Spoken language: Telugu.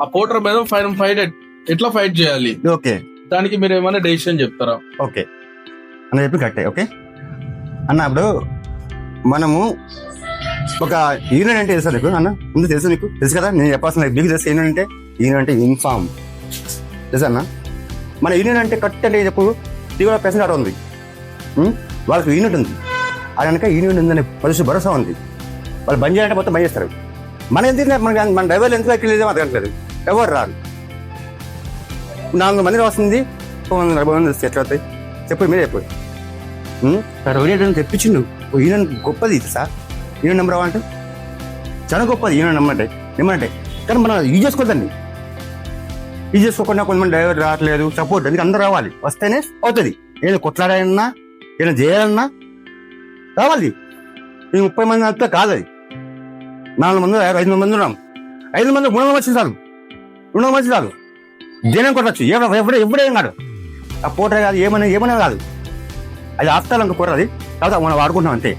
ఆ పోటర్ మీద ఫైన్ ఫైట్ ఎట్లా ఫైట్ చేయాలి? ఓకే. దానికి మీరు ఏమైనా డెసిషన్ చెప్తారా? ఓకే. అన్న చెప్పి కట్టే ఓకే? అన్న ఇప్పుడు మనము ఒక యూనియన్ అంటే తెలుసా నీకు అన్న? ముందు తెలుసు నీకు? తెలుసు కదా? నేను చెప్పాల్సిన మీకు తెలుసు యూనియన్ అంటే? యూనియన్ అంటే ఇన్ఫామ్. తెలుసా అన్న? మన యూనియన్ అంటే కట్ అంటే చెప్పు తీవ్ర పెసెంట్ ఆడ ఉంది? వాళ్ళకి యూనిట్ ఉంది. అది కనుక యూనియన్ ఉందనే పరిస్థితి భరోసా ఉంది. వాళ్ళు బంద్ చేయాలంటే మొత్తం బంద్ చేస్తారు. మన ఎందుకు మన మన డ్రైవర్లు ఎందుకు ఎక్కడ లేదు అది కనుక ఎవరు రారు? నాలుగు మంది వస్తుంది నలభై మంది వస్తే ఎట్లా అవుతాయి? చెప్పు మీరే చెప్పు. ఉం? సార్ తెప్పించిండు ఓ యూనియన్ గొప్పది సార్. ఈయన నెంబర్ అంటే? చాలా గొప్పది ఈయన నమ్మంటే నిమ్మంటే ఏమంటే కానీ మనం యూజ్ చేసుకోదండి. యూజ్ చేసుకోకుండా కొంతమంది డ్రైవర్ రావట్లేదు సపోర్ట్ అందుకే అందరూ రావాలి? వస్తేనే అవుతుంది. ఏదైనా కొట్లాడాలన్నా ఏదైనా చేయాలన్నా రావాలి. ఈ ముప్పై మంది అంతా కాదు అది. నాలుగు మంది ఐదు మంది ఉన్నాం. ఐదు మంది మూడు వందలు వచ్చింది చాలు రుణం మంచిది కాదు. చాలు జనం కొట్టచ్చు ఎవడ ఎవడ ఎవడేం కాదు ఆ పోటర్ కాదు ఏమైనా ఏమైనా కాదు. అది ఆపుతారు అనుకో అది కాదు మనం వాడుకుంటాం అంతే.